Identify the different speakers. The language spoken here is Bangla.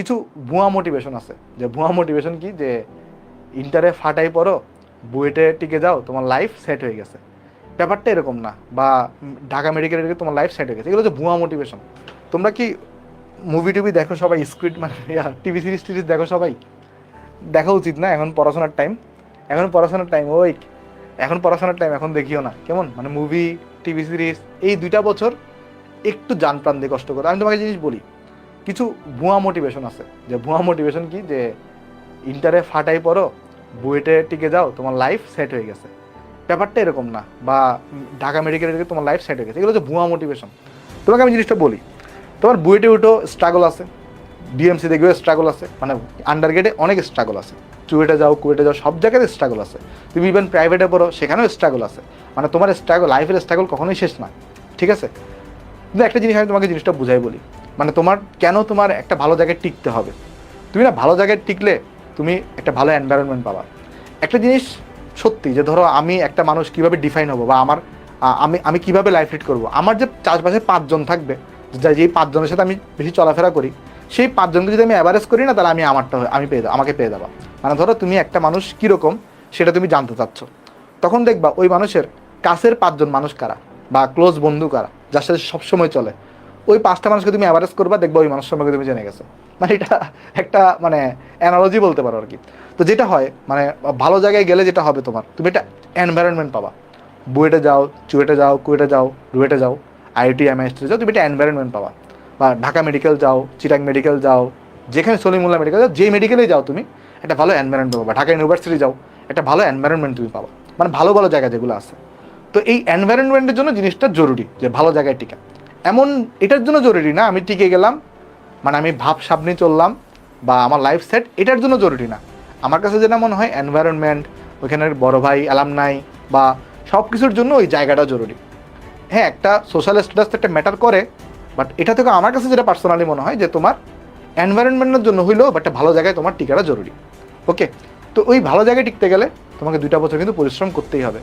Speaker 1: কিছু ভুয়া মোটিভেশন আছে। যে ভুয়া মোটিভেশন কি? যে ইন্টারে ফাটাই পড়ো, বুয়েটে টিকে যাও, তোমার লাইফ সেট হয়ে গেছে। ব্যাপারটা এরকম না। বা ঢাকা মেডিকেলে টিকে তোমার লাইফ সেট হয়ে গেছে। এগুলো হচ্ছে ভুয়া মোটিভেশন তোমরা কি মুভি টুভি দেখো সবাই? স্ক্রিপ্ট মানে টিভি সিরিজ টিরিজ দেখো সবাই? দেখা উচিত না, এখন পড়াশোনার টাইম এখন পড়াশোনার টাইম ওই এখন পড়াশোনার টাইম এখন দেখিও না। কেমন? মানে মুভি টিভি সিরিজ এই দুইটা বছর একটু জান প্রাণ দিয়ে কষ্ট করো। আমি তোমাকে জিনিস বলি কিছু ভুয়া মোটিভেশন আছে। যে ভুয়া মোটিভেশন কি? যে ইন্টারে ফাটাই পড়ো, বুয়েটে টিকে যাও, তোমার লাইফ সেট হয়ে গেছে। ব্যাপারটা এরকম না। বা ঢাকা মেডিকেলে তোমার লাইফ সেট হয়ে গেছে। এগুলো হচ্ছে ভুয়া মোটিভেশন তোমাকে আমি জিনিসটা বলি। তোমার বুয়েটে উঠো স্ট্রাগল আছে। ডিএমসি দেখবে স্ট্রাগল আছে। মানে আন্ডার গেটে অনেক স্ট্রাগল আছে। চুয়েটে যাও, কুয়েটে যাও, সব জায়গাতে স্ট্রাগল আছে। তুমি ইভেন প্রাইভেটে পড়ো, সেখানেও স্ট্রাগল আছে। মানে তোমার স্ট্রাগল লাইফের স্ট্রাগল কখনোই শেষ না। ঠিক আছে? কিন্তু একটা জিনিস আমি তোমাকে জিনিসটা বুঝাই বলি। মানে তোমার কেন তোমার একটা ভালো জায়গায় টিকতে হবে? তুমি না ভালো জায়গায় টিকলে তুমি একটা ভালো এনভায়রনমেন্ট পাবা। একটা জিনিস সত্যি যে ধরো আমি একটা মানুষ কীভাবে ডিফাইন হব বা আমার আমি আমি কীভাবে লাইফ লিড করব? আমার যে চারপাশে পাঁচজন থাকবে, যা- যেই পাঁচজনের সাথে আমি বেশি চলাফেরা করি, সেই পাঁচজনকে যদি আমি অ্যাভারেজ করি না, তাহলে আমি আমারটা আমি পেয়ে যাব আমাকে পেয়ে যাবা মানে ধরো তুমি একটা মানুষ কীরকম, সেটা তুমি জানতে চাচ্ছ। তখন দেখবা ওই মানুষের কাছের পাঁচজন মানুষ কারা? বা ক্লোজ বন্ধু কারা? যার সাথে সবসময় চলে। ওই পাঁচটা মানুষকে তুমি অ্যাভারেজ করবা, দেখবা ওই মানুষ সম্পর্কে তুমি জেনে গেছো। মানে এটা একটা মানে অ্যানালজি বলতে পারো আর কি তো যেটা হয় মানে ভালো জায়গায় গেলে যেটা হবে তোমার, তুমি একটা এনভায়রনমেন্ট পাবা। বুয়েটে যাও, চুয়েটে যাও, কুয়েটে যাও, রুয়েটে যাও আইআইটি এমআইএসটি যাও, তুমি একটা এনভায়রনমেন্ট পাবা। বা ঢাকা মেডিকেল যাও, চিটাং মেডিকেল যাও, যেখানে সলিমুল্লাহ মেডিকেল যাও যে মেডিকেলে যাও তুমি, একটা ভালো এনভায়রনমেন্ট পাবা। ঢাকা ইউনিভার্সিটি যাও, একটা ভালো এনভায়রনমেন্ট তুমি পাবা। মানে ভালো ভালো জায়গা যেগুলো আছে। তো এই এনভায়রনমেন্টের জন্য জিনিসটা জরুরি, যে ভালো জায়গায় টিকা। এমন এটার জন্য জরুরি না, আমি টিকে গেলাম মানে আমি ভাব সামনে চললাম, বা আমার লাইফ সেট এটার জন্য জরুরি না। আমার কাছে যেটা মনে হয় এনভায়রনমেন্ট ওইখানের বড় ভাই অ্যালামনাই বা সব কিছুর জন্য ওই জায়গাটা জরুরি। হ্যাঁ একটা সোশ্যাল স্ট্যাটাস একটা ম্যাটার করে বাট এটা থেকে আমার কাছে যেটা পার্সোনালি মনে হয় যে তোমার এনভায়রনমেন্টের জন্য হইলেও বা একটা ভালো জায়গায় তোমার টিকাটা জরুরি। ওকে তো ওই ভালো জায়গায় টিকতে গেলে তোমাকে দুইটা বছর কিন্তু পরিশ্রম করতেই হবে।